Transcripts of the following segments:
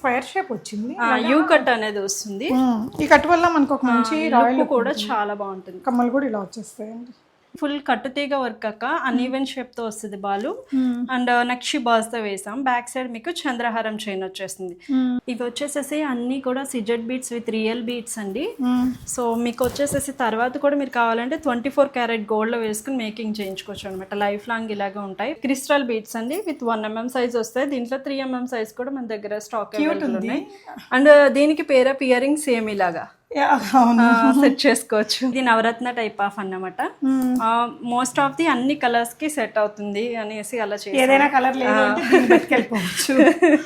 Square shape వచ్చింది. U cut అనేది వస్తుంది. ఈ కట్ వల్ల మనకు ఒక మంచి రాయల్ కూడా చాలా బాగుంటుంది. కమ్మలు కూడా ఇలా వచ్చేస్తాయండి. ఫుల్ కట్టుతీగ వర్క్ అక్క అన్ఈవెన్ షేప్తో వస్తుంది బాలు. అండ్ నక్షి బాల్స్తో వేసాం. బ్యాక్ సైడ్ మీకు చంద్రహారం చైన్ వచ్చేస్తుంది. ఇవి వచ్చేసేసి అన్ని కూడా CZ beads with real beads అండి. సో మీకు వచ్చేసేసి తర్వాత కూడా మీరు కావాలంటే ట్వంటీ ఫోర్ క్యారెట్ గోల్డ్లో వేసుకుని మేకింగ్ చేయించుకోవచ్చు అనమాట లైఫ్ లాంగ్ ఇలాగే ఉంటాయి. క్రిస్టల్ బీట్స్ అండి. విత్ వన్ ఎంఎం సైజ్ వస్తాయి. దీంట్లో త్రీ ఎంఎం సైజ్ కూడా మన దగ్గర స్టాక్ ఉన్నాయి. అండ్ దీనికి పేరప్ ఇయరింగ్ సేమ్ ఇలాగా. సెట్ చేసుకోవచ్చు. ఇది నవరత్న టైప్ ఆఫ్ అన్నమాట. మోస్ట్ ఆఫ్ ది అన్ని కలర్స్కి సెట్ అవుతుంది అనేసి అలా ఏదైనా కలర్ లేదు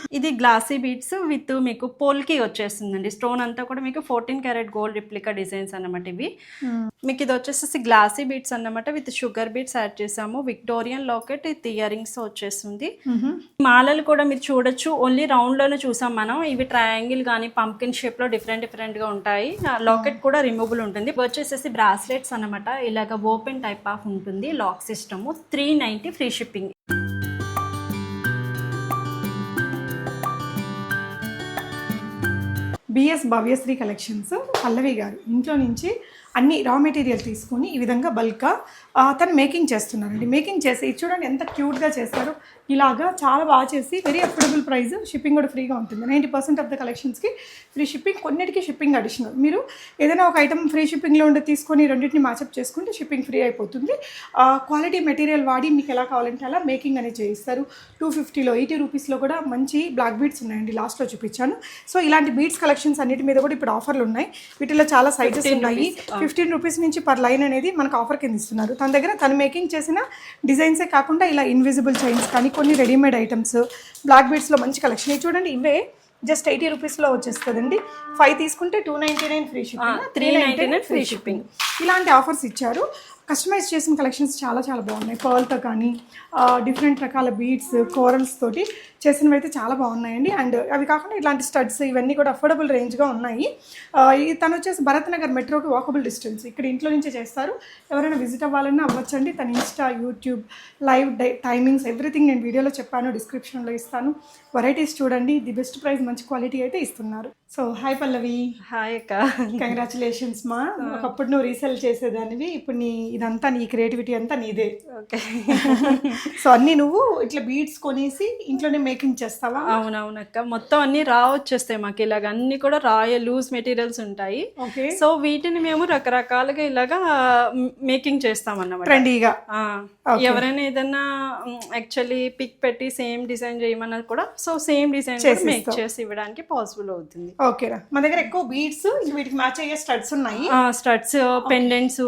ఇది గ్లాసీ బీట్స్ విత్ మీకు పోల్కి వచ్చేస్తుందండి. స్టోన్ అంతా కూడా మీకు fourteen carat gold replica designs అన్నమాట ఇవి. మీకు ఇది వచ్చేసి గ్లాసీ బీట్స్ అన్నమాట. విత్ షుగర్ బీట్స్ యాడ్ చేసాము. Victorian locket with ear rings వచ్చేస్తుంది. మాలలు కూడా మీరు చూడొచ్చు. ఓన్లీ రౌండ్లోనే చూసాం మనం. ఇవి ట్రయాంగిల్ కానీ పంకిన్ షేప్లో డిఫరెంట్ డిఫరెంట్గా ఉంటాయి. లాకెట్ కూడా రిమూవబుల్ ఉంటుంది. వచ్చేసేసి బ్రాస్లెట్స్ అన్నమాట. ఇలాగ ఓపెన్ టైప్ ఆఫ్ ఉంటుంది. Lock system three ninety free shipping B S Bhavyasri collections Pallavi garu ఇంట్లో నుంచి అన్ని రా మెటీరియల్ తీసుకొని ఈ విధంగా బల్క్గా తను మేకింగ్ చేస్తున్నారండి. మేకింగ్ చేసి ఇది చూడండి ఎంత క్యూట్గా చేస్తారు. ఇలాగా చాలా బాగా చేసి వెరీ అఫోర్డబుల్ ప్రైస్ షిప్పింగ్ కూడా ఫ్రీగా ఉంటుంది. నైంటీ పర్సెంట్ ఆఫ్ ద కలెక్షన్స్కి ఫ్రీ షిప్పింగ్ కొన్నిటికి షిప్పింగ్ అడిషనల్ మీరు ఏదైనా ఒక ఐటమ్ ఫ్రీ షిప్పింగ్లో ఉండి తీసుకొని రెండింటిని మ్యాచప్ చేసుకుంటే షిప్పింగ్ ఫ్రీ అయిపోతుంది. క్వాలిటీ మెటీరియల్ వాడి మీకు ఎలా కావాలంటే అలా మేకింగ్ అనేది చేయిస్తారు. టూ ఫిఫ్టీలో ఎయిటీ రూపీస్లో కూడా మంచి బ్లాక్ బీట్స్ ఉన్నాయండి లాస్ట్లో చూపించాను. సో ఇలాంటి బీట్స్ కలెక్షన్స్ అన్నిటి మీద కూడా ఇప్పుడు ఆఫర్లు ఉన్నాయి. వీటిలో చాలా సైజెస్ ఉన్నాయి. ఫిఫ్టీన్ రూపీస్ నుంచి పర్ లైన్ అనేది మనకు ఆఫర్ కింద ఇస్తున్నారు. తన దగ్గర తను మేకింగ్ చేసిన డిజైన్సే కాకుండా ఇలా ఇన్విజిబుల్ చైన్స్ కానీ కొన్ని రెడీమేడ్ ఐటమ్స్ బ్లాక్ బీడ్స్లో మంచి కలెక్షన్ చూడండి ఇవే జస్ట్ ఎయిటీ రూపీస్లో వచ్చేస్తుందండి. ఫైవ్ తీసుకుంటే two ninety nine free shipping three ninety nine free shipping ఇలాంటి ఆఫర్స్ ఇచ్చారు. కస్టమైజ్ చేసిన కలెక్షన్స్ చాలా చాలా బాగున్నాయి. పర్ల్తో కానీ డిఫరెంట్ రకాల బీడ్స్ కోరల్స్ తోటి చేసినవి అయితే చాలా బాగున్నాయండి. అండ్ అవి కాకుండా ఇలాంటి స్టడ్స్ ఇవన్నీ కూడా అఫోర్డబుల్ రేంజ్గా ఉన్నాయి. తను వచ్చేసి భరత్ నగర్ మెట్రోకి వాకబుల్ డిస్టెన్స్. ఇక్కడ ఇంట్లో నుంచే చేస్తారు. ఎవరైనా విజిట్ అవ్వాలన్నా అవ్వచ్చండి. తన ఇన్స్టా యూట్యూబ్ లైవ్ డై టైమింగ్స్ ఎవ్రీథింగ్ నేను వీడియోలో చెప్పాను డిస్క్రిప్షన్లో ఇస్తాను. వెరైటీస్ చూడండి. ది బెస్ట్ ప్రైస్ మంచి క్వాలిటీ అయితే ఇస్తున్నారు. So hi Pallavi. హాయ్ అక్క. కంగ్రాచులేషన్స్ మా. ఒకప్పుడు నువ్వు రీసెల్ చేసేదానివి. ఇప్పుడు నీ ఇదంతా నీ క్రియేటివిటీ అంతా నీదే. ఓకే. సో అన్ని నువ్వు ఇట్లా బీడ్స్ కొనేసి ఇంట్లోనే మేకింగ్ చేస్తావా అవునవునక్క. మొత్తం అన్ని రా వచ్చేస్తాయి మాకు ఇలాగ. అన్ని కూడా రాయ లూజ్ మెటీరియల్స్ ఉంటాయి. ఓకే. సో వీటిని మేము రకరకాలుగా ఇలాగా మేకింగ్ చేస్తాం అన్నమాట ట్రెండీగా ఎవరైనా ఏదైనా యాక్చువల్లీ పిక్ పెట్టి సేమ్ డిజైన్ చేయమన్నా కూడా సో సేమ్ డిజైన్ మేక్ చేసి ఇవ్వడానికి పాసిబుల్ అవుతుంది. ఓకేరా. మా దగ్గర ఎక్కువ బీడ్స్ వీటికి మ్యాచ్ అయ్యే స్టడ్స్ ఉన్నాయి. Studs pendants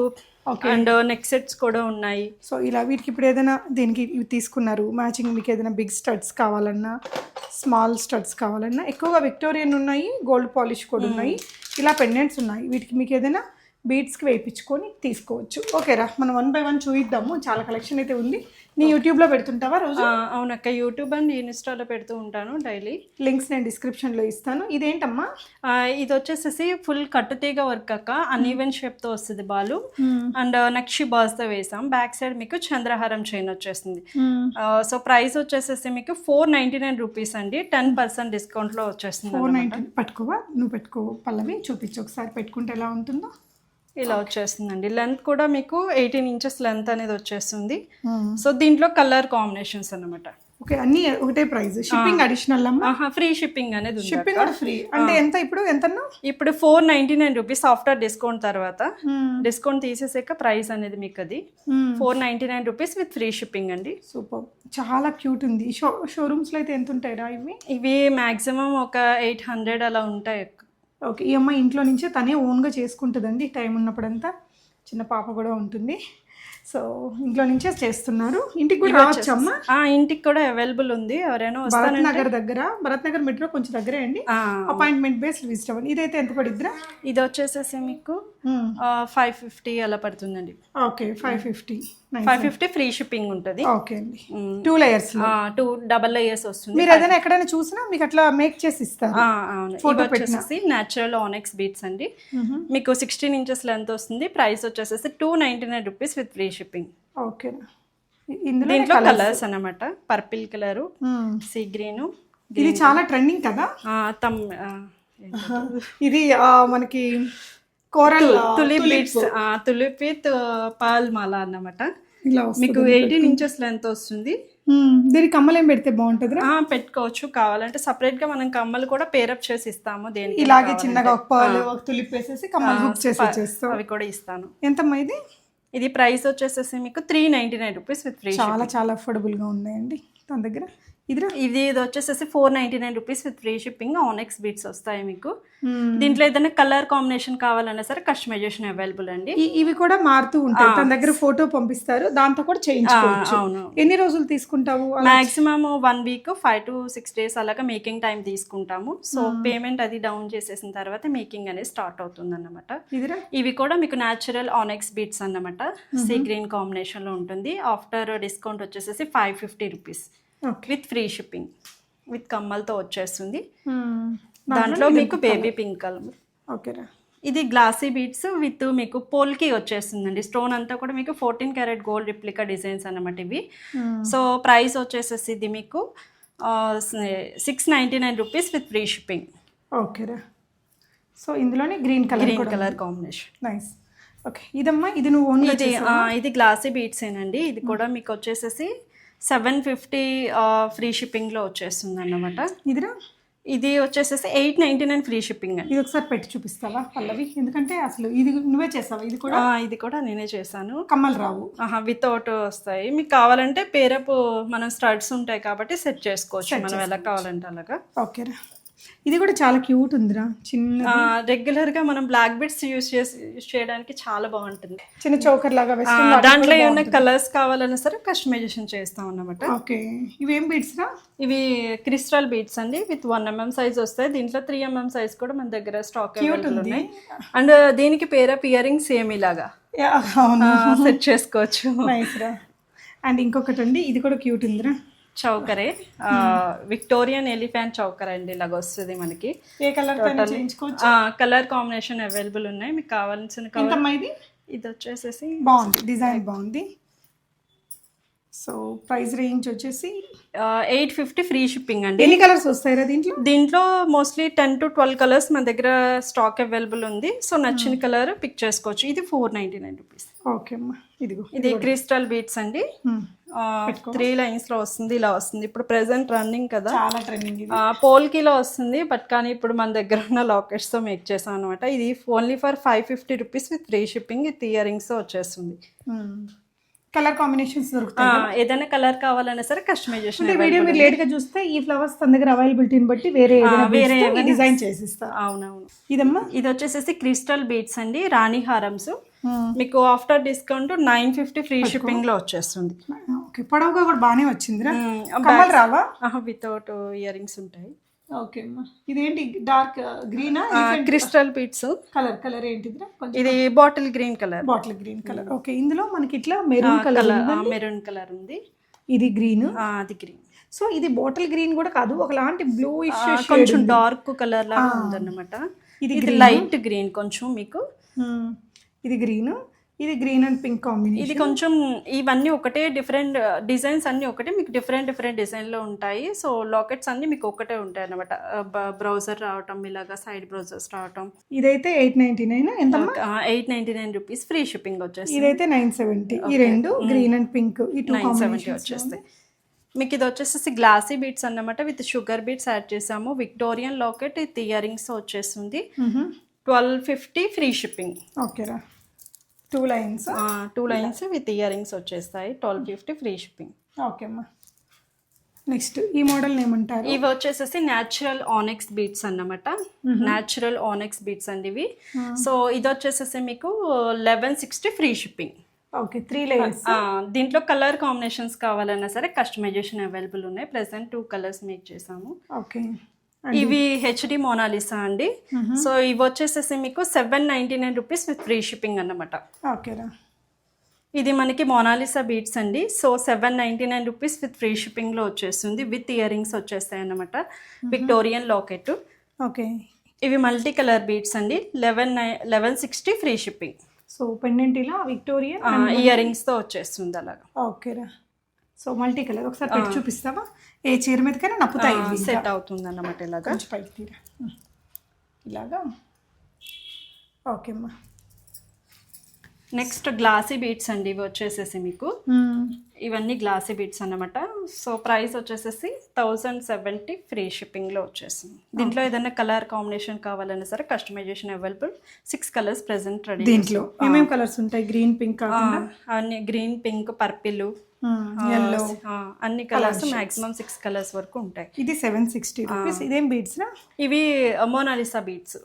and neck sets కూడా ఉన్నాయి. సో ఇలా వీటికి ఇప్పుడు ఏదైనా దీనికి ఇవి తీసుకున్నారు మ్యాచింగ్ మీకు ఏదైనా బిగ్ స్టడ్స్ కావాలన్నా స్మాల్ స్టడ్స్ కావాలన్నా ఎక్కువగా విక్టోరియన్ ఉన్నాయి గోల్డ్ పాలిష్ కూడా ఉన్నాయి ఇలా పెండెంట్స్ ఉన్నాయి. వీటికి మీకు ఏదైనా బీడ్స్కి వేయించుకొని తీసుకోవచ్చు. ఓకేరా మనం వన్ బై వన్ చూయిద్దాము. చాలా కలెక్షన్ అయితే ఉంది. నీ యూట్యూబ్లో పెడుతుంటావా రోజు? అవునక్క యూట్యూబ్ అండ్ ఇన్స్టాలో పెడుతూ ఉంటాను డైలీ. లింక్స్ నేను డిస్క్రిప్షన్లో ఇస్తాను. ఇదేంటమ్మా? ఇది వచ్చేసేసి ఫుల్ కట్టుతీగ వర్క్ అక్క. అన్ఈవెన్ షేప్తో వస్తుంది బాలు. అండ్ నక్షి బాల్స్తో వేసాం. బ్యాక్ సైడ్ మీకు చంద్రహారం చైన్ వచ్చేస్తుంది. సో ప్రైస్ వచ్చేసేసి మీకు ఫోర్ నైన్టీ నైన్ రూపీస్ అండి. టెన్ పర్సెంట్ డిస్కౌంట్లో వచ్చేస్తుంది ఫోర్ నైన్టీ పట్టుకోవా? నువ్వు పెట్టుకో పల్లవి. చూపించు ఒకసారి పెట్టుకుంటే ఎలా ఉంటుందో. ఇలా వచ్చేస్తుందండి. లెంత్ కూడా మీకు ఎయిటీన్ ఇంచెస్ లెంత్ అనేది వచ్చేస్తుంది. సో దీంట్లో కలర్ కాంబినేషన్స్ అన్నమాట. ఓకే అన్ని ఒకటే ప్రైస్ షిప్పింగ్ అడిషనల్ అమ్మా? ఫ్రీ షిప్పింగ్ అనేది షిప్పింగ్ కూడా ఫ్రీ అంటే ఎంత ఇప్పుడు? ఎంతన్నా? ఇప్పుడు four ninety nine rupees after discount తర్వాత డిస్కౌంట్ తీసేసాక ప్రైస్ అనేది మీకు అది four ninety nine rupees with free shipping అండి. సూపర్ చాలా క్యూట్ ఉంది. షో షోరూమ్స్లో అయితే ఎంత ఉంటాయిరా ఇవి? ఇవి మాక్సిమం ఒక ఎయిట్ హండ్రెడ్ అలా ఉంటాయి ఓకే ఈ అమ్మాయి ఇంట్లో నుంచే తనే ఓన్గా చేసుకుంటుందండి. టైం ఉన్నప్పుడంతా చిన్న పాప కూడా ఉంటుంది. సో ఇంట్లో నుంచే చేస్తున్నారు. ఇంటికి కూడా రావచ్చు అమ్మ? ఆ ఇంటికి కూడా అవైలబుల్ ఉంది. ఎవరైనా భరత్ నగర్ దగ్గర భరత్ నగర్ మెట్రో కొంచెం దగ్గరే అండి. అపాయింట్మెంట్ బేస్డ్ విజిట్ అవ్వండి. ఇదైతే ఎంత పడిద్దిరా? ఇది వచ్చేసేసి మీకు ఫైవ్ ఫిఫ్టీ అలా పడుతుందండి. Okay five fifty five fifty free shipping ఉంటుంది. ఓకే అండి. Two layers two double ears వస్తుంది. మీరు ఏదైనా ఎక్కడైనా చూసినా మీకు అట్లా మేక్ చేసి ఇస్తారు. అవును. ఇవి వచ్చేసేసి న్యాచురల్ ఆనెక్స్ బీట్స్ అండి. మీకు సిక్స్టీన్ ఇంచెస్ లెంత్ వస్తుంది. ప్రైస్ వచ్చేసేసి two ninety nine rupees with free shipping okay దీంట్లో కలర్స్ అన్నమాట. పర్పిల్ కలరు సీ గ్రీన్ ఇది చాలా ట్రెండింగ్ కదా? తమ్ ఇది మనకి coral tulip. Beads tulip with Paul మాల అన్నమాట. మీకు ఎయిటీన్ ఇంచెస్ లెంత్ వస్తుంది. దీనికి కమ్మలు ఏం పెడితే బాగుంటుంది పెట్టుకోవచ్చు కావాలంటే సపరేట్గా మనం కమ్మలు కూడా పేరప్ చేసి ఇస్తాము దేనికి ఇలాగే చిన్నగా ఒక పర్ల్ ఒక తులిప్ వేసేసి కమ్మలు హుక్ చేసి అవి కూడా ఇస్తాను. ఎంతమ్మా ఇది? ఇది ప్రైస్ వచ్చేసేసి మీకు three ninety nine rupees with free చాలా చాలా అఫోర్డబుల్గా ఉన్నాయండి తన దగ్గర. ఇది ఇది వచ్చేసేసి four ninety nine rupees with free shipping onyx beads వస్తాయి మీకు. దీంట్లో ఏదైనా కలర్ కాంబినేషన్ కావాలన్నా సరే కస్టమైజేషన్ అవైలబుల్ అండి. ఇవి కూడా మారుతూ ఉంటాయి. తన దగ్గర ఫోటో పంపిస్తారు. దాంతో కూడా చేయించుకోవచ్చు. అవును. ఎన్ని రోజులు తీసుకుంటావు? అలా maximum one week five to six days అలాగా మేకింగ్ టైం తీసుకుంటాము. సో పేమెంట్ అది డౌన్ చేసేసిన తర్వాత మేకింగ్ అనేది స్టార్ట్ అవుతుంది అన్నమాట ఇవి కూడా మీకు న్యాచురల్ ఆనెక్స్ బీట్స్ అన్నమాట. సీ గ్రీన్ కాంబినేషన్లో ఉంటుంది. ఆఫ్టర్ డిస్కౌంట్ వచ్చేసేసి five fifty rupees with free shipping with కమ్మలతో వచ్చేస్తుంది. దాంట్లో మీకు బేబీ పింక్ కలర్. ఓకేరా ఇది గ్లాసీ బీడ్స్ విత్ మీకు పోల్కి వచ్చేస్తుందండి. స్టోన్ అంతా కూడా మీకు fourteen carat gold replica designs అన్నమాట ఇవి. సో ప్రైస్ వచ్చేసేసి ఇది మీకు six ninety nine rupees with free shipping ఓకేరా సో ఇందులోనే green colour green colour combination nice okay ఇదమ్మా ఇది నువ్వు ఓన్గా ఇది ఇది గ్లాసీ బీడ్స్ ఏనండి. ఇది కూడా మీకు వచ్చేసేసి సెవెన్ ఫిఫ్టీ ఫ్రీ షిప్పింగ్లో వచ్చేస్తుంది అన్నమాట ఇదిరా? ఇది వచ్చేసేసి eight ninety nine free shipping అండి. ఇది ఒకసారి పెట్టి చూపిస్తావా పల్లవి? ఎందుకంటే అసలు ఇది నువ్వే చేసావా? ఇది కూడా? ఇది కూడా నేనే చేశాను. కమ్మలు రావు. ఆహా వితౌట్ వస్తాయి. మీకు కావాలంటే పేరప్ మనం స్టడ్స్ ఉంటాయి కాబట్టి సెట్ చేసుకోవచ్చు. మనం ఎలా కావాలంటే అలాగా. ఓకేరా. ఇది కూడా చాలా క్యూట్ ఉందిరా చిన్న రెగ్యులర్గా మనం బ్లాక్ బిట్స్ యూస్ చేసి యూస్ చేయడానికి చాలా బాగుంటుంది. చిన్న చౌకర్ లాగా దాంట్లో ఏమైనా కలర్స్ కావాలన్నా సరే కస్టమైజేషన్ చేస్తాం అన్నమాట. ఓకే. ఇవేం బీడ్స్ రా? ఇవి క్రిస్టల్ బీట్స్ అండి విత్ వన్ ఎంఎం సైజ్ వస్తాయి. దీంట్లో త్రీ ఎంఎం సైజ్ కూడా మన దగ్గర స్టాక్ ఉన్నాయి. అండ్ దీనికి పేరప్ ఇయరింగ్ సేమ్ ఇలాగా. సెట్ చేసుకోవచ్చు. అండ్ ఇంకొకటి అండి ఇది కూడా క్యూట్ ఉందిరా. చౌకరే. విక్టోరియన్ ఎలిఫెంట్ చౌకర్ అండి ఇలాగ వస్తుంది మనకి. ఏ కలర్ కలర్ కాంబినేషన్ అవైలబుల్ ఉన్నాయి మీకు కావాల్సిన కలర్. ఇది? ఇది వచ్చేసేసి బాగుంది డిజైన్ బాగుంది. సో ప్రైస్ రేంజ్ వచ్చేసి? ఎయిట్ ఫిఫ్టీ ఫ్రీ షిప్పింగ్ అండి. ఎన్ని కలర్స్ వస్తాయిరా దీంట్లో? దీంట్లో mostly ten to twelve colours మన దగ్గర స్టాక్ అవైలబుల్ ఉంది. సో నచ్చిన కలర్ పిక్ చేసుకోవచ్చు. ఇది four ninety nine rupees. Okay అమ్మా ఇదిగో. ఇది క్రిస్టల్ బీట్స్ అండి. Hmm. త్రీ లైన్స్లో వస్తుంది ఇలా వస్తుంది. ఇప్పుడు ప్రెసెంట్ రన్నింగ్ కదా. చాలా ట్రెండింగ్ పోల్కిలో వస్తుంది బట్ కానీ ఇప్పుడు మన దగ్గర ఉన్న లాకెట్స్తో మేక్ చేసాం అనమాట ఇది only for five fifty rupees with free shipping with earrings వచ్చేస్తుంది. కలర్ కాంబినేషన్స్ దొరుకుతాయి ఏదైనా కలర్ కావాలన్నా సరే కస్టమైజేషన్ వీడియో మీరు లేట్గా చూస్తే ఈ ఫ్లవర్స్ తన దగ్గర అవైలబిలిటీని బట్టి వేరే వేరే డిజైన్ చేసిస్తారు అవునవును. ఇదమ్మా? ఇది వచ్చేసేసి క్రిస్టల్ బీట్స్ అండి రాణి హారమ్స్. మీకు after discount nine fifty free షిప్పింగ్లో వచ్చేస్తుంది. ఓకే పొడవుగా కూడా బాగానే వచ్చిందిరా. కమ్మలు రావా? వితౌట్ ఇయర్ రింగ్స్ ఉంటాయి. ఓకే ఇదేంటి డార్క్ గ్రీనా క్రిస్టల్ బీట్స్ కలర్ కలర్ ఏంటిదిరా? ఇది bottle green colour bottle green colour okay ఇందులో మనకి ఇట్లా మెరూన్ కలర్ మెరూన్ కలర్ ఉంది. ఇది గ్రీన్ అది గ్రీన్ సో ఇది బాటిల్ గ్రీన్ కూడా కాదు ఒకలాంటి బ్లూ కొంచెం డార్క్ కలర్ లాగా ఉందన్నమాట. ఇది ఇది లైట్ గ్రీన్ కొంచెం మీకు. ఇది గ్రీన్ ఇది గ్రీన్ అండ్ పింక్ కాంబినేషన్. ఇది కొంచెం ఇవన్నీ ఒకటే డిఫరెంట్ డిజైన్స్ అన్ని ఒకటే మీకు డిఫరెంట్ డిఫరెంట్ డిజైన్లో ఉంటాయి. సో లాకెట్స్ అన్ని మీకు ఒకటే ఉంటాయి అనమాట బ్రౌజర్ రావటం ఇలాగా సైడ్ బ్రౌజర్స్ రావటం. ఇదైతే ఎయిట్ నైన్టీ నైన్? ఎంత eight ninety nine rupees. Free shipping వచ్చేసి ఇదైతే నైన్ సెవెంటీ. ఈ రెండు గ్రీన్ అండ్ పింక్. ఈ టూ నైన్ సెవెంటీ వచ్చేస్తాయి. మీకు ఇది వచ్చేసి గ్లాసీ బీట్స్ అన్నమాట. విత్ షుగర్ బీట్స్ యాడ్ చేసాము. విక్టోరియన్ లాకెట్ ఇయర్ రింగ్స్ వచ్చేస్తుంది. Twelve fifty free shipping. ఓకేరా. Two lines two lines with earrings వచ్చేస్తాయి. Twelve fifty free shipping okay అమ్మా నెక్స్ట్ ఈ మోడల్ ఏమంటారు ఇవి వచ్చేసేసి న్యాచురల్ ఆనెక్స్ బీట్స్ అన్నమాట. న్యాచురల్ ఆనెక్స్ బీట్స్ అండి ఇవి. సో ఇది వచ్చేసేసి మీకు eleven sixty free shipping okay three layers దీంట్లో కలర్ కాంబినేషన్స్ కావాలన్నా సరే కస్టమైజేషన్ అవైలబుల్ ఉన్నాయి. ప్రెసెంట్ టూ కలర్స్ మేక్ చేసాము. ఓకే ఇవి హెచ్డి మోనాలిసా అండి. సో ఇవి వచ్చేసేసి మీకు seven ninety nine rupees with free shipping అన్నమాట. ఓకేరా ఇది మనకి మోనాలిసా బీట్స్ అండి. So seven ninety nine rupees with free షిప్పింగ్లో వచ్చేస్తుంది. విత్ ఇయర్ రింగ్స్ వచ్చేస్తాయి అన్నమాట. Victorian locket okay. ఇవి మల్టీ కలర్ బీట్స్ అండి. లెవెన్ నై eleven sixty free shipping so pendant ఇలా విక్టోరియా ఇయర్ రింగ్స్తో వచ్చేస్తుంది అలాగా. ఓకేరా సో మల్టీ కలర్ ఒకసారి పెట్టి చూపిస్తావా? ఏ చీర మీదకైనా నప్పుతాయి. సెట్ అవుతుంది అన్నమాట ఇలాగా. పైకి తీరా. ఇలాగా? ఓకే అమ్మా. నెక్స్ట్ గ్లాసీ బీట్స్ అండి ఇవి వచ్చేసేసి మీకు. ఇవన్నీ గ్లాసీ బీట్స్ అన్నమాట. సో ప్రైస్ వచ్చేసేసి థౌజండ్ సెవెంటీ ఫ్రీ షిప్పింగ్లో వచ్చేసింది. దీంట్లో ఏదైనా కలర్ కాంబినేషన్ కావాలన్నా సరే customisation available six colours present ready దీంట్లో. ఏమేమి కలర్స్ ఉంటాయి? గ్రీన్ పింక్ అన్ని గ్రీన్ పింక్ పర్పిల్ అన్ని కలర్స్ మాక్సిమం సిక్స్ కలర్స్ వరకు ఉంటాయి. ఇది సెవెన్ సిక్స్టీ రూపీస్ ఇదేం బీడ్స్ రా? ఇవి Mona Lisa beads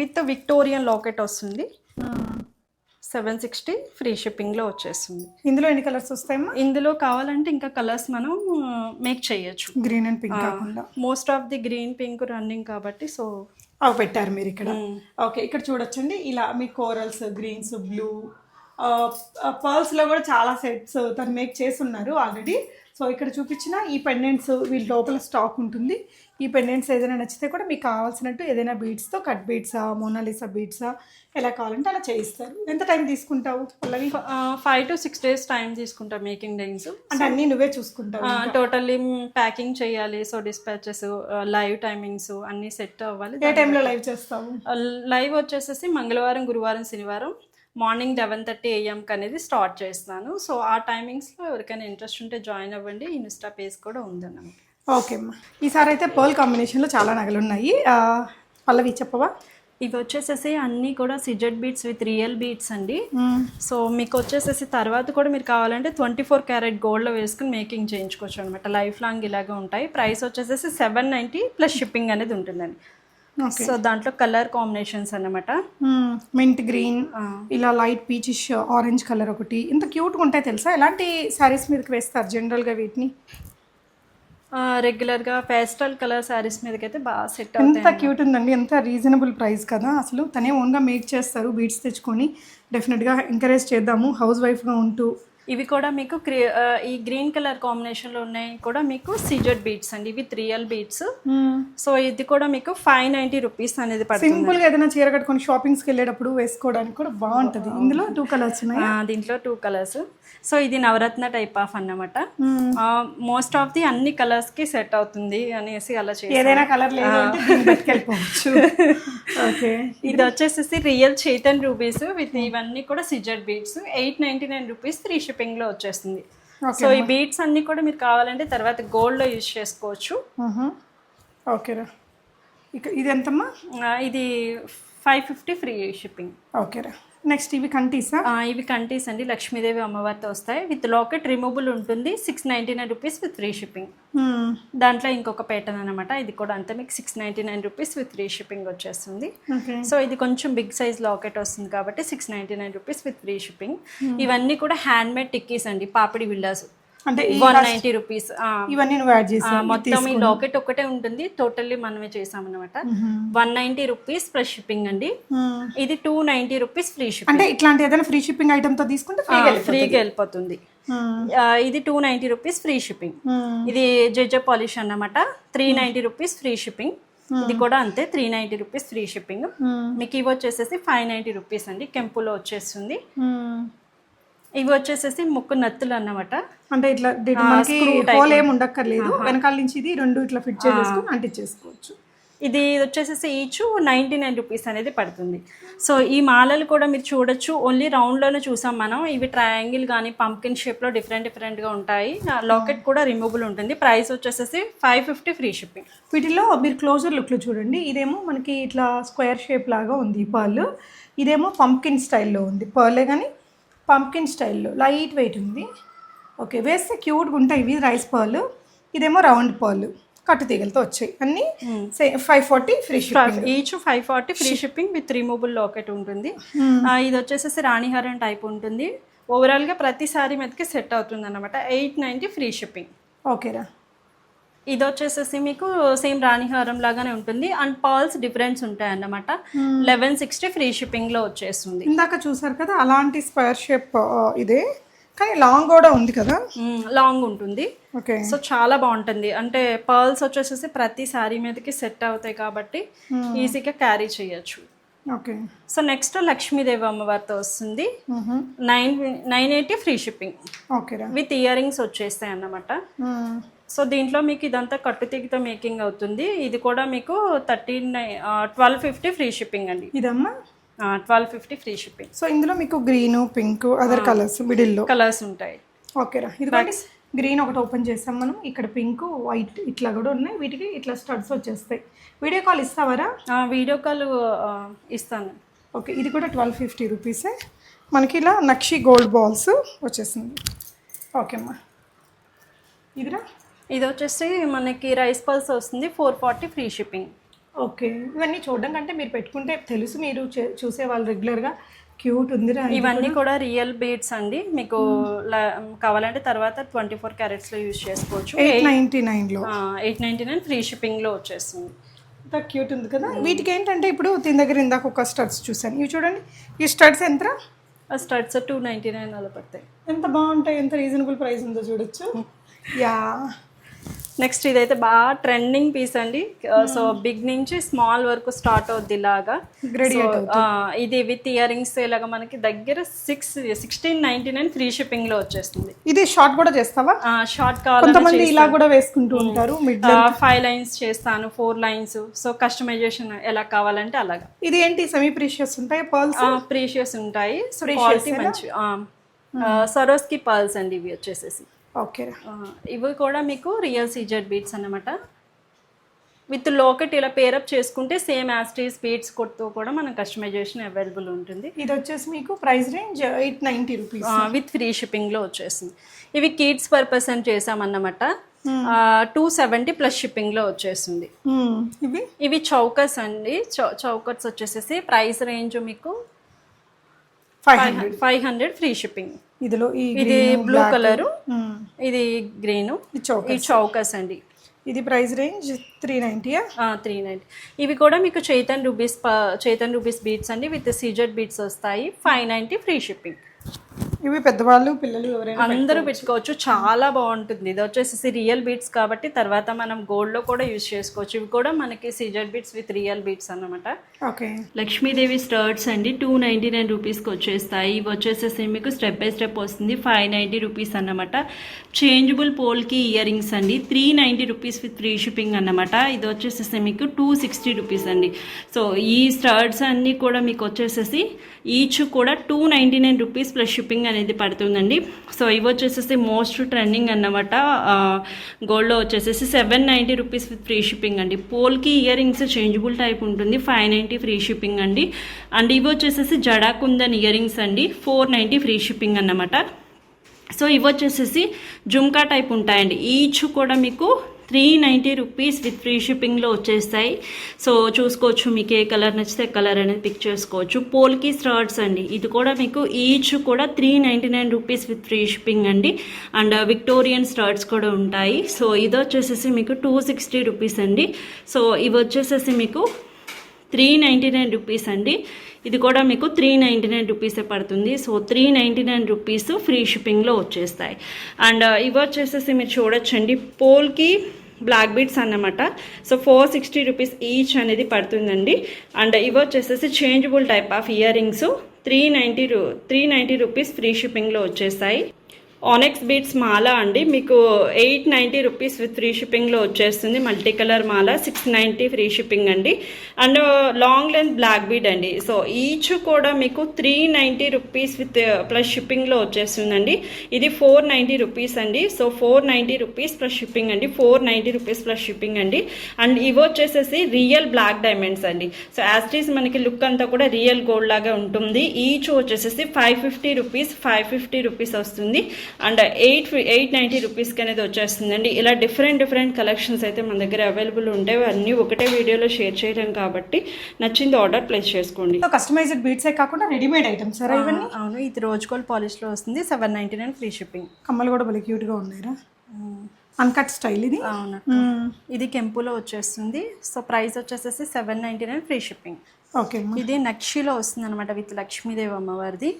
with Victorian locket వస్తుంది. సెవెన్ సిక్స్టీ ఫ్రీ షిప్పింగ్లో వచ్చేస్తుంది. ఇందులో ఎన్ని కలర్స్ వస్తాయమ్మా? ఇందులో కావాలంటే ఇంకా కలర్స్ మనం మేక్ చేయొచ్చు. గ్రీన్ అండ్ పింక్ కాకుండా. Most of the green pink running కాబట్టి సో అవి పెట్టారు మీరు ఇక్కడ ఓకే ఇక్కడ చూడొచ్చండి. ఇలా మీ కోరల్స్ గ్రీన్స్ బ్లూ పర్ల్స్లో కూడా చాలా సెట్స్ తను మేక్ చేస్తున్నారు ఆల్రెడీ సో ఇక్కడ చూపించిన ఈ పెండెంట్స్ వీళ్ళ లోపల స్టాక్ ఉంటుంది. ఈ పెండెంట్స్ ఏదైనా నచ్చితే కూడా మీకు కావాల్సినట్టు ఏదైనా బీడ్స్తో కట్ బీడ్సా మోనాలిసా బీడ్సా ఎలా కావాలంటే అలా చేయిస్తారు. ఎంత టైం తీసుకుంటావు? Five to six days time తీసుకుంటా మేకింగ్ డైన్స్ అంటే అన్నీ నువ్వే చూసుకుంటావు టోటల్లీ ప్యాకింగ్ చేయాలి సో డిస్పాచెస్ లైవ్ టైమింగ్స్ అన్నీ సెట్ అవ్వాలి. ఏ టైంలో లైవ్ చేస్తావు? లైవ్ వచ్చేసేసి మంగళవారం గురువారం శనివారం మార్నింగ్ లెవెన్ థర్టీ ఏఎంకి అనేది స్టార్ట్ చేస్తాను. సో ఆ టైమింగ్స్లో ఎవరికైనా ఇంట్రెస్ట్ ఉంటే జాయిన్ అవ్వండి. ఇన్స్టా పేజ్ కూడా ఉందన్నమాట. ఓకే అమ్మా. ఈసారి అయితే పర్ల్ కాంబినేషన్లో చాలా నగలు ఉన్నాయి పల్లవి చెప్పవా? ఇవి వచ్చేసేసి అన్నీ కూడా CZ beads with real beads అండి. సో మీకు వచ్చేసేసి తర్వాత కూడా మీరు కావాలంటే ట్వంటీ ఫోర్ క్యారెట్ గోల్డ్లో వేసుకుని మేకింగ్ చేయించుకోవచ్చు అనమాట లైఫ్ లాంగ్ ఇలాగే ఉంటాయి. ప్రైస్ వచ్చేసేసి సెవెన్ నైంటీ ప్లస్ షిప్పింగ్ అనేది ఉంటుందండి. సో దాంట్లో కలర్ కాంబినేషన్స్ అన్నమాట. మింట్ గ్రీన్ ఇలా లైట్ పీచిష్ ఆరెంజ్ కలర్ ఒకటి. ఇంత క్యూట్గా ఉంటాయి తెలుసా? ఎలాంటి శారీస్ మీదకి వేస్తారు జనరల్గా వీటిని? రెగ్యులర్గా పేస్టల్ కలర్ శారీస్ మీదకైతే బాగా సెట్ ఎంత క్యూట్ ఉందండి. ఎంత రీజనబుల్ ప్రైస్ కదా. అసలు తనే ఓన్గా మేక్ చేస్తారు బీట్స్ తెచ్చుకొని. డెఫినెట్గా ఎంకరేజ్ చేద్దాము. హౌస్ వైఫ్గా ఉంటూ ఇవి కూడా మీకు ఈ గ్రీన్ కలర్ కాంబినేషన్లో ఉన్నాయి కూడా మీకు సిజెడ్ బీట్స్ అండి. ఇవి రియల్ బీట్స్. సో ఇది కూడా మీకు ఫైవ్ నైంటీ రూపీస్ అనేది పడుతుంది. సింపుల్గా ఏదైనా చీర కట్టుకొని షాపింగ్స్కి వెళ్ళేటప్పుడు వేసుకోవడానికి కూడా బాగుంటుంది. ఇందులో టూ కలర్స్ ఉన్నాయి? దీంట్లో టూ కలర్స్ సో ఇది నవరత్న టైప్ ఆఫ్ అన్నమాట. మోస్ట్ ఆఫ్ ది అన్ని కలర్స్కి సెట్ అవుతుంది అనేసి అలా చేసి ఏదైనా కలర్ లేదు ఓకే. ఇది వచ్చేసేసి రియల్ చైతన్ రూపీస్ విత్ ఇవన్నీ కూడా CZ beads. Eight ninety nine rupees free shipping లో వచ్చేస్తుంది. సో ఈ బీట్స్ అన్ని కూడా మీరు కావాలంటే తర్వాత గోల్డ్లో యూజ్ చేసుకోవచ్చు. ఓకేరా ఇక ఇది ఎంతమ్మా? ఇది ఫైవ్ ఫిఫ్టీ ఫ్రీ షిప్పింగ్ ఓకేరా నెక్స్ట్ ఇవి కంటీసా? ఇవి కంటీస్ అండి. లక్ష్మీదేవి అమ్మవారితో వస్తాయి. విత్ లాకెట్ రిమూవబుల్ ఉంటుంది. Six ninety nine rupees with free shipping. దాంట్లో ఇంకొక ప్యాటర్న్ అనమాట ఇది కూడా అంతే. మీకు six ninety nine rupees with free shipping వచ్చేస్తుంది. సో ఇది కొంచెం బిగ్ సైజ్ లాకెట్ వస్తుంది కాబట్టి six ninety nine rupees with free shipping. ఇవన్నీ కూడా హ్యాండ్ మేడ్ టిక్కీస్ అండి. పాపిడి విల్లాస్. అంటే వన్ నైంటీ రూపీస్ ఇవన్నీ నువ్వు యాడ్ చేసి మొత్తం ఈ లాకెట్ ఒకటే ఉంటుంది టోటల్లీ మనమే చేసామన్నమాట. One ninety rupees plus shipping అండి. ఇది two ninety rupees free shipping అంటే ఇట్లాంటి ఏదైనా ఫ్రీ షిప్పింగ్ ఐటమ్తో తీసుకుంటే ఫ్రీ ఫ్రీగా వెళ్ళిపోతుంది. ఇది two ninety rupees free shipping ఇది జెజ పాలిష్ అన్నమాట. Three ninety rupees free shipping ఇది కూడా అంతే three ninety rupees free shipping మీకు ఇవి వచ్చేసేసి ఫైవ్ నైంటీ రూపీస్ అండి. కెంపులో వచ్చేస్తుంది. ఇవి వచ్చేసేసి ముక్కు నత్తులు అన్నమాట. అంటే ఇట్లా మనకి హోల్ ఏమి ఉండక్కర్లేదు. వెనకాల నుంచి ఇది రెండు ఇట్లా ఫిట్ చేసేసుకుని అంటించేసుకోవచ్చు. ఇది వచ్చేసేసి ఈచ్ నైంటీ నైన్ రూపీస్ అనేది పడుతుంది. సో ఈ మాలలు కూడా మీరు చూడొచ్చు. ఓన్లీ రౌండ్లోనే చూసాం మనం. ఇవి ట్రయాంగిల్ కానీ పంకిన్ షేప్లో డిఫరెంట్ డిఫరెంట్గా ఉంటాయి. లాకెట్ కూడా రిమూవబుల్ ఉంటుంది. ప్రైస్ వచ్చేసేసి ఫైవ్ ఫిఫ్టీ ఫ్రీ షిప్పింగ్ వీటిలో మీరు క్లోజర్ లుక్లో చూడండి. ఇదేమో మనకి ఇట్లా స్క్వేర్ షేప్ లాగా ఉంది పర్ల్ ఇదేమో పంకిన్ స్టైల్లో ఉంది. పర్లే కానీ పంకిన్ స్టైల్లో లైట్ వెయిట్ ఉంది. ఓకే వేస్తే క్యూట్గా ఉంటాయి. ఇవి రైస్ పర్ల్ ఇదేమో రౌండ్ పర్ల్ కట్టు తీగలతో వచ్చాయి. అన్నీ five forty free shipping each five forty free shipping with removable locket ఉంటుంది. ఆ, ఇది వచ్చేసేసి రాణిహారం టైప్ ఉంటుంది. ఓవరాల్గా ప్రతి సారీ మీదకి సెట్ అవుతుంది అనమాట ఎయిట్ నైంటీ ఫ్రీ షిప్పింగ్ ఓకేరా ఇది వచ్చేసేసి మీకు సేమ్ రాణిహారం లాగానే ఉంటుంది. అండ్ పాల్స్ డిఫరెన్స్ ఉంటాయి అన్నమాట లెవెన్ సిక్స్టీ ఫ్రీ షిప్పింగ్లో వచ్చేస్తుంది. ఇందాక చూసారు కదా అలాంటి స్క్వేర్ షేప్ ఇదే. కానీ లాంగ్ కూడా ఉంది కదా? లాంగ్ ఉంటుంది. ఓకే సో చాలా బాగుంటుంది. అంటే పర్ల్స్ వచ్చేసేసి ప్రతి శారీ మీదకి సెట్ అవుతాయి కాబట్టి ఈజీగా క్యారీ చేయొచ్చు. ఓకే సో నెక్స్ట్ లక్ష్మీదేవి అమ్మవారితో వస్తుంది. Nine nine eighty free shipping ఓకేరా విత్ ఇయర్ రింగ్స్ వచ్చేస్తాయి అన్నమాట సో దీంట్లో మీకు ఇదంతా కట్టుతీగతో మేకింగ్ అవుతుంది. ఇది కూడా మీకు thirteen twelve fifty free shipping అండి. ఇదమ్మా? Twelve fifty free shipping. So ఇందులో మీకు గ్రీన్ పింక్ అదర్ కలర్స్ మిడిల్లో? కలర్స్ ఉంటాయి. ఓకేరా ఇదిగోండి. గ్రీన్ ఒకటి ఓపెన్ చేస్తాం మనం. ఇక్కడ పింక్ వైట్ ఇట్లా కూడా ఉన్నాయి. వీటికి ఇట్లా స్టడ్స్ వచ్చేస్తాయి. వీడియో కాల్ ఇస్తావరా వీడియో కాల్ ఇస్తాను. ఓకే ఇది కూడా ట్వెల్వ్ ఫిఫ్టీ రూపీసే. మనకి ఇలా నక్షి గోల్డ్ బాల్స్ వచ్చేసింది. ఓకే అమ్మా. ఇదిరా. ఇది వచ్చేసి మనకి రైస్ పల్స్ వస్తుంది four forty free shipping. Okay. ఇవన్నీ చూడడం కంటే మీరు పెట్టుకుంటే తెలుసు మీరు చే- చూసే వాళ్ళు రెగ్యులర్గా క్యూట్ ఉందిరా ఇది. ఇవన్నీ కూడా? రియల్ బీడ్స్ అండి. మీకు కావాలంటే తర్వాత ట్వంటీ ఫోర్ క్యారెట్స్లో యూజ్ చేసుకోవచ్చు. ఎయిట్ నైంటీ నైన్లో? ఎయిట్ నైంటీ నైన్ ఫ్రీ షిప్పింగ్లో వచ్చేస్తుంది అంత క్యూట్ ఉంది కదా? వీటికి ఏంటంటే ఇప్పుడు దీని దగ్గర ఇందాక ఒక స్టడ్స్ చూసాను ఇవి చూడండి. ఈ స్టడ్స్ ఎంత? ఆ స్టడ్స్ టూ నైంటీ నైన్ అలా పడతాయి. ఎంత బాగుంటాయి? ఎంత రీజనబుల్ ప్రైస్ ఉందో చూడొచ్చు. యా. నెక్స్ట్ ఇదైతే బాగా ట్రెండింగ్ పీస్ అండి. సో బిగ్ నుంచి స్మాల్ వరకు స్టార్ట్ అవుద్ది ఇలాగా. ఆ, ఇది విత్ ఇయర్ రింగ్స్ ఇలాగా మనకి దగ్గర six sixteen ninety nine free షిప్పింగ్లో వచ్చేస్తుంది. ఇది షార్ట్ కూడా చేస్తావా? షార్ట్ కావాలన్నా కొంతమంది ఇలా కూడా వేసుకుంటూ ఉంటారు. మిడ్ ఫైవ్ లైన్స్ చేస్తాను ఫోర్ లైన్స్ సో కస్టమైజేషన్ ఎలా కావాలంటే అలాగా. ఇది ఏంటి? సెమీ ప్రీషియస్ ఉంటాయి పర్ల్స్ ప్రీషియస్ ఉంటాయి. సో మంచి సరోస్కి పర్ల్స్ అండి ఇవి వచ్చేసేసి. ఓకే ఇవి కూడా మీకు రియల్ సీజెడ్ బీట్స్ అన్నమాట. విత్ లోకెట్ ఇలా పేరప్ చేసుకుంటే సేమ్ యాస్టీస్ బీట్స్ కొడుతూ కూడా మన కస్టమైజేషన్ అవైలబుల్ ఉంటుంది. ఇది వచ్చేసి మీకు price range eight ninety rupees with free షిప్పింగ్లో వచ్చేసింది. ఇవి కిడ్స్ పర్పస్ అని చేసామన్నమాట. టూ సెవెంటీ ప్లస్ షిప్పింగ్లో వచ్చేసింది. ఇవి? ఇవి చౌకస్ అండి. చౌకట్స్ వచ్చేసేసి ప్రైస్ రేంజ్ మీకు five hundred five hundred free shipping ఇదిలో ఇది బ్లూ కలరు. ఇది గ్రీను ఈ చౌకస్ అండి. ఇది ప్రైస్ రేంజ్ త్రీ నైంటీయా త్రీ నైంటీ ఇవి కూడా మీకు చైతన్ రూపీస్ చైతన్ రూపీస్ బీట్స్ అండి విత్ సీజెడ్ బీట్స్ వస్తాయి ఫైవ్ నైంటీ ఫ్రీ షిప్పింగ్ ఇవి పెద్దవాళ్ళు పిల్లలు ఎవరైనా అందరూ పెట్టుకోవచ్చు. చాలా బాగుంటుంది. ఇది వచ్చేసి రియల్ బీట్స్ కాబట్టి తర్వాత మనం గోల్డ్లో కూడా యూజ్ చేసుకోవచ్చు. ఇవి కూడా మనకి CZ beads with real beads అన్నమాట. ఓకే. లక్ష్మీదేవి స్టర్ట్స్ అండి. టూ నైంటీ నైన్ రూపీస్కి వచ్చేస్తాయి. ఇవి వచ్చేసేసి మీకు స్టెప్ బై స్టెప్ వస్తుంది. ఫైవ్ నైంటీ రూపీస్ అన్నమాట. చేంజబుల్ పోల్కి ఇయర్ రింగ్స్ అండి. Three ninety rupees with free shipping అన్నమాట. ఇది వచ్చేసేసి మీకు టూ సిక్స్టీ రూపీస్ అండి. సో ఈ స్టర్ట్స్ అన్నీ కూడా మీకు వచ్చేసేసి ఈచ్ కూడా two ninety nine rupees plus shipping అనేది పడుతుందండి. సో ఇవి వచ్చేసేసి మోస్ట్ ట్రెండింగ్ అన్నమాట. గోల్డ్లో వచ్చేసేసి seven ninety rupees with free shipping అండి. Polki ear rings changeable type ఉంటుంది. ఫైవ్ నైంటీ ఫ్రీ షిప్పింగ్ అండి. అండ్ ఇవి వచ్చేసేసి జడాకుందన్ ఇయర్ రింగ్స్ అండి. ఫోర్ నైంటీ ఫ్రీ షిప్పింగ్ అన్నమాట. సో ఇవి వచ్చేసేసి జుమ్కా టైప్ ఉంటాయండి. ఈచ్ కూడా మీకు three ninety rupees with free షిప్పింగ్లో వచ్చేస్తాయి. సో చూసుకోవచ్చు మీకు ఏ కలర్ నచ్చితే కలర్ అనేది పిక్ చేసుకోవచ్చు. పోల్కి స్టార్ట్స్ అండి. ఇది కూడా మీకు ఈచ్ కూడా three ninety nine rupees with free shipping అండి. అండ్ విక్టోరియన్ స్టార్ట్స్ కూడా ఉంటాయి. సో ఇది వచ్చేసేసి మీకు టూ సిక్స్టీ రూపీస్ అండి. సో ఇవి వచ్చేసేసి మీకు త్రీ నైంటీ నైన్ రూపీస్ అండి. ఇది కూడా మీకు త్రీ నైంటీ నైన్ రూపీసే పడుతుంది. So three ninety nine rupees free షిప్పింగ్లో వచ్చేస్తాయి. అండ్ ఇవి వచ్చేసేసి మీరు చూడొచ్చండి. పోల్కి బ్లాక్ బీట్స్ అన్నమాట. So four sixty rupees each అనేది పడుతుందండి. అండ్ ఇవి వచ్చేసేసి changeable type of ear rings three ninety రూ త్రీ నైంటీ రూపీస్ ఫ్రీ షిప్పింగ్లో వచ్చేస్తాయి ఆనెక్స్ బీట్స్ మాల అండి. మీకు eight ninety rupees with free షిప్పింగ్లో వచ్చేస్తుంది. మల్టీ కలర్ మాల సిక్స్ నైంటీ ఫ్రీ షిప్పింగ్ అండి. And long length black bead అండి. సో ఈచ్ కూడా మీకు three ninety rupees with plus షిప్పింగ్లో వచ్చేస్తుందండి. ఇది ఫోర్ నైంటీ రూపీస్ అండి. So four ninety rupees plus shipping అండి. Four ninety rupees plus shipping అండి. అండ్ ఇవి వచ్చేసేసి రియల్ బ్లాక్ డైమండ్స్ అండి. సో యాస్టీస్ మనకి లుక్ అంతా కూడా రియల్ గోల్డ్ లాగా ఉంటుంది. ఈచ్ వచ్చేసేసి five fifty rupees five fifty rupees వస్తుంది. అండ్ ఎయిట్ ఎయిట్ నైంటీ రూపీస్కి అనేది వచ్చేస్తుందండి. ఇలా డిఫరెంట్ డిఫరెంట్ కలెక్షన్స్ అయితే మన దగ్గర అవైలబుల్ ఉంటాయి అన్నీ ఒకటే వీడియోలో షేర్ చేయడం కాబట్టి నచ్చింది ఆర్డర్ ప్లేస్ చేసుకోండి. కస్టమైజ్డ్ బీట్సే కాకుండా రెడీమేడ్ ఐటమ్స్ సార్ ఇవన్నీ? అవును. ఇది రోజ్ గోల్డ్ పాలిష్లో వస్తుంది. Seven ninety nine free shipping. కమ్మలు కూడా భలే క్యూట్గా ఉన్నాయిరా అన్కట్ స్టైల్ ఇది? అవును. ఇది కెంపులో వచ్చేస్తుంది. సో ప్రైస్ వచ్చేసేసి seven ninety nine free shipping. ఇది నక్షిలో వస్తుంది అనమాట విత్ లక్ష్మీదేవి అమ్మవారిది.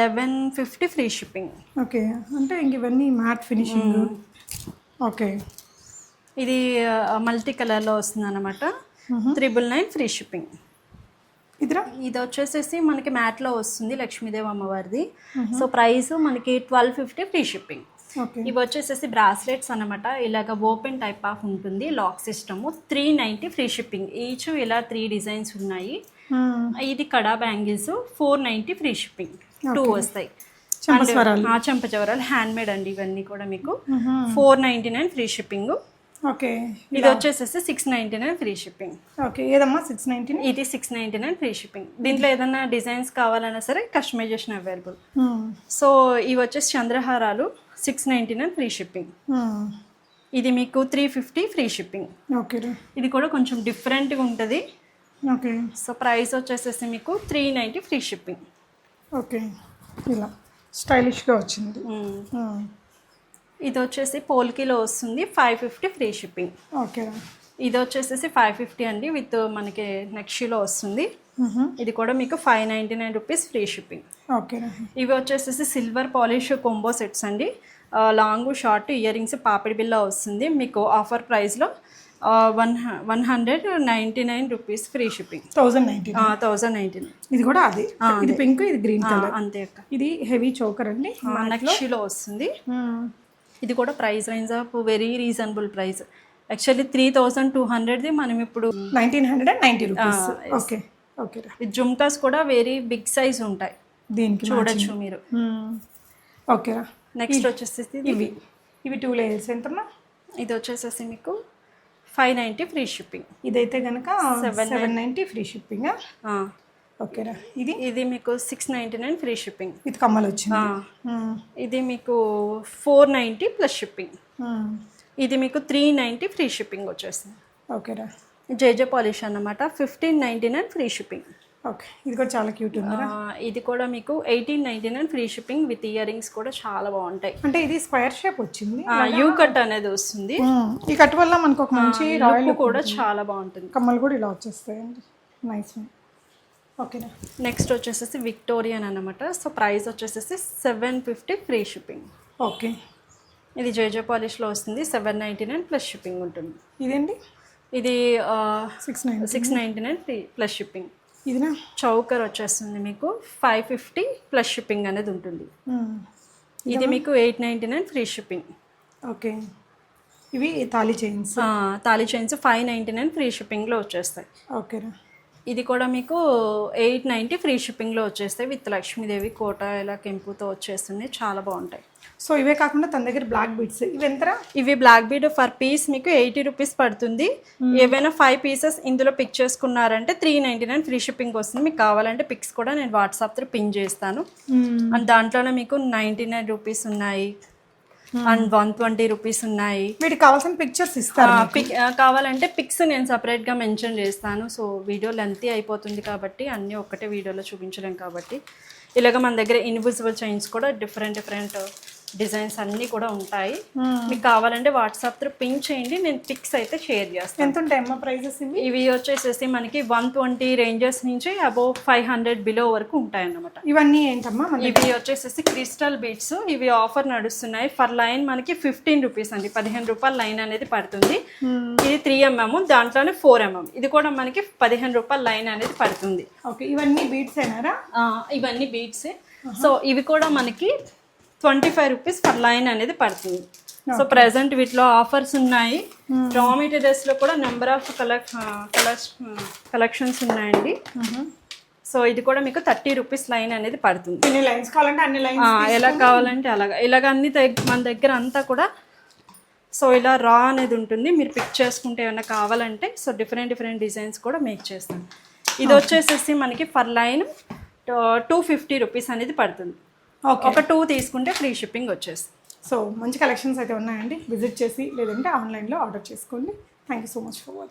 Eleven fifty free shipping. Okay. అంటే ఇంక ఇవన్నీ మ్యాట్ ఫినిషింగ్. ఓకే. ఇది మల్టీ కలర్లో వస్తుంది అనమాట త్రిబుల్ నైన్ ఫ్రీ షిప్పింగ్. ఇదిరా? ఇది వచ్చేసేసి మనకి మ్యాట్లో వస్తుంది లక్ష్మీదేవి అమ్మవారిది. సో ప్రైస్ మనకి ట్వెల్వ్ ఫిఫ్టీ ఫ్రీ షిప్పింగ్. ఇవి వచ్చేసేసి బ్రాస్లెట్స్ అనమాట ఇలాగ ఓపెన్ టైప్ ఆఫ్ ఉంటుంది lock system. Three ninety free shipping. Each ఇలా త్రీ డిజైన్స్ ఉన్నాయి. ఇది kada bangles. Four ninety free shipping. Two వస్తాయి. ఆ చెంపచవరాలు హ్యాండ్ మేడ్ అండి ఇవన్నీ కూడా మీకు. Four ninety nine free shipping. Okay. ఇది వచ్చేసేసి six ninety nine free shipping. Okay. ఏదమ్మా సిక్స్ నైన్టీన్ ఇది six ninety nine free shipping. దీంట్లో ఏదైనా డిజైన్స్ కావాలన్నా సరే కస్టమైజేషన్ అవైలబుల్. సో ఇవి వచ్చేసి చంద్రహారాలు. Six ninety nine free shipping. ఇది మీకు త్రీ ఫిఫ్టీ ఫ్రీ షిప్పింగ్. ఓకేరా ఇది కూడా కొంచెం డిఫరెంట్గా ఉంటుంది. ఓకే. సో ప్రైస్ వచ్చేసేసి మీకు three ninety free shipping. Okay. ఇలా స్టైలిష్గా వచ్చింది. ఇది వచ్చేసి పోల్కీలో వస్తుంది ఫైవ్ ఫిఫ్టీ ఫ్రీ షిప్పింగ్. ఓకేరా ఇది వచ్చేసేసి ఫైవ్ ఫిఫ్టీ అండి విత్ మనకి నెక్షీలో వస్తుంది. ఇది కూడా మీకు five ninety nine rupees free shipping ఓకేరా ఇవి వచ్చేసేసి సిల్వర్ పాలిష్ కొంబో సెట్స్ అండి. లాంగ్ షార్ట్ ఇయర్ రింగ్స్ పాపిడి బిల్ల వస్తుంది. మీకు ఆఫర్ ప్రైస్లో one one hundred ninety nine rupees free shipping thousand nineteen thousand ninety nine ఇది కూడా అదే. ఇది పింక్ ఇది గ్రీన్ కలర్ అంతే అక్క. ఇది హెవీ చోకర్ అండి. నక్షిలో వస్తుంది. ఇది కూడా price range of very reasonable price actually three thousand two హండ్రెడ్ది మనం ఇప్పుడు nineteen hundred and ninety rupees okay ఈ జుమ్కాస్ కూడా వెరీ బిగ్ సైజ్ ఉంటాయి. దీనికి చూడొచ్చు మీరు. మ్మ్. ఓకేరా నెక్స్ట్ వచ్చేసి ఇవి ఇవి. టూ లేయర్స్ ఎంతమ్మా? ఇది వచ్చేసేసి మీకు ఫైవ్ నైంటీ ఫ్రీ షిప్పింగ్ ఇదైతే కనుక సెవెన్ నైంటీ ఫ్రీ షిప్పింగ్ ఓకేరా ఇది? ఇది మీకు six ninety nine free shipping ఇది కమ్మలు వచ్చింది. మ్మ్. ఇది మీకు ఫోర్ నైంటీ ప్లస్ షిప్పింగ్. ఇది మీకు త్రీ నైంటీ ఫ్రీ షిప్పింగ్ వచ్చేసింది. ఓకేరా జేజే పాలిష్ అన్నమాట. Fifteen ninety nine free shipping okay. ఇది కూడా చాలా క్యూట్ ఉంది? ఇది కూడా మీకు eighteen ninety nine free shipping with ear rings కూడా చాలా బాగుంటాయి. అంటే ఇది స్క్వేర్ షేప్ వచ్చింది? యూ కట్ అనేది వస్తుంది. ఈ కట్ వల్ల మనకు ఒక మంచి రాయల్ కూడా చాలా బాగుంటుంది. కమ్మలు కూడా ఇలా వచ్చేస్తాయండి. నైస్ ఓకేనా? నెక్స్ట్ వచ్చేసేసి విక్టోరియన్ అన్నమాట. సో ప్రైస్ వచ్చేసేసి seven fifty free shipping okay. ఇది జేజే పాలిష్లో వస్తుంది. Seven ninety nine plus shipping ఉంటుంది. ఇదేంటి? ఇది six nine six ninety nine plus shipping ఇదినా? Choker వచ్చేస్తుంది మీకు. ఫైవ్ ఫిఫ్టీ ప్లస్ షిప్పింగ్ అనేది ఉంటుంది. ఇది మీకు eight ninety nine free shipping okay. ఇవి thali chains thali chains five ninety nine free షిప్పింగ్లో వచ్చేస్తాయి. ఓకేనా ఇది కూడా మీకు ఎయిట్ నైంటీ ఫ్రీ షిప్పింగ్లో వచ్చేస్తాయి విత్ లక్ష్మీదేవి కోట ఇలా కెంపుతో వచ్చేస్తుంది చాలా బాగుంటాయి. సో ఇవే కాకుండా తన దగ్గర బ్లాక్ బీడ్స్. ఇవి ఎంతరా ఇవి బ్లాక్ బీడ్ ఫర్ పీస్ మీకు ఎయిటీ రూపీస్ పడుతుంది. ఏవైనా ఫైవ్ పీసెస్ ఇందులో పిక్ చేసుకున్నారంటే three ninety nine free shipping వస్తుంది. మీకు కావాలంటే పిక్స్ కూడా నేను వాట్సాప్ త్రూ పిన్ చేస్తాను. అండ్ దాంట్లోనే మీకు నైంటీ నైన్ రూపీస్ ఉన్నాయి. అండ్ వన్ ట్వంటీ రూపీస్ ఉన్నాయి. వీటికి కావాల్సిన పిక్చర్స్ ఇస్తారు పిక్ కావాలంటే పిక్స్ నేను సపరేట్గా మెన్షన్ చేస్తాను. సో వీడియో లెంతీ అయిపోతుంది కాబట్టి అన్నీ ఒక్కటే వీడియోలో చూపించలేం కాబట్టి. ఇలాగ మన దగ్గర ఇన్విజిబుల్ చైన్స్ కూడా డిఫరెంట్ డిఫరెంట్ డిజైన్స్ అన్నీ కూడా ఉంటాయి. మీకు కావాలంటే వాట్సాప్ త్రూ పింక్ చేయండి నేను పిక్స్ అయితే షేర్ చేస్తాను. ఎంత ఉంటాయి అమ్మ ప్రైజెస్ ఇవి? ఇవి వచ్చేసేసి మనకి వన్ ట్వంటీ రేంజెస్ నుంచి అబౌవ్ ఫైవ్ హండ్రెడ్ బిలో వరకు ఉంటాయి అన్నమాట ఇవన్నీ ఏంటమ్మా ఇవి వచ్చేసేసి క్రిస్టల్ బీట్స్. ఇవి ఆఫర్ నడుస్తున్నాయి. ఫర్ లైన్ మనకి ఫిఫ్టీన్ రూపీస్ అండి. పదిహేను రూపాయల లైన్ అనేది పడుతుంది. ఇది త్రీ ఎంఎం దాంట్లోనే ఫోర్ ఎంఎం. ఇది కూడా మనకి పదిహేను రూపాయల లైన్ అనేది పడుతుంది. ఓకే ఇవన్నీ బీడ్స్ అయినారా ఆ, ఇవన్నీ బీట్స్. సో ఇవి కూడా మనకి twenty five rupees per line అనేది పడుతుంది. సో ప్రెసెంట్ వీటిలో ఆఫర్స్ ఉన్నాయి. రా మెటీరియల్స్లో కూడా నెంబర్ ఆఫ్ కలెక్ కలర్స్ కలెక్షన్స్ ఉన్నాయండి. సో ఇది కూడా మీకు థర్టీ రూపీస్ లైన్ అనేది పడుతుంది. ఎన్ని లైన్స్ కావాలంటే అన్ని ఆ, లైన్స్ ఎలా కావాలంటే అలాగా. ఇలాగ అన్ని మన దగ్గర అంతా కూడా సో ఇలా రా అనేది ఉంటుంది. మీరు పిక్ చేసుకుంటే ఏమైనా కావాలంటే సో డిఫరెంట్ డిఫరెంట్ డిజైన్స్ కూడా మేక్ చేస్తాను. ఇది వచ్చేసేసి మనకి per line two fifty rupees అనేది పడుతుంది. ఒక టూ తీసుకుంటే ఫ్రీ షిప్పింగ్ వచ్చేస్తుంది. సో మంచి కలెక్షన్స్ అయితే ఉన్నాయండి. విజిట్ చేసి లేదంటే ఆన్లైన్లో ఆర్డర్ చేసుకోండి. Thank you so much for watching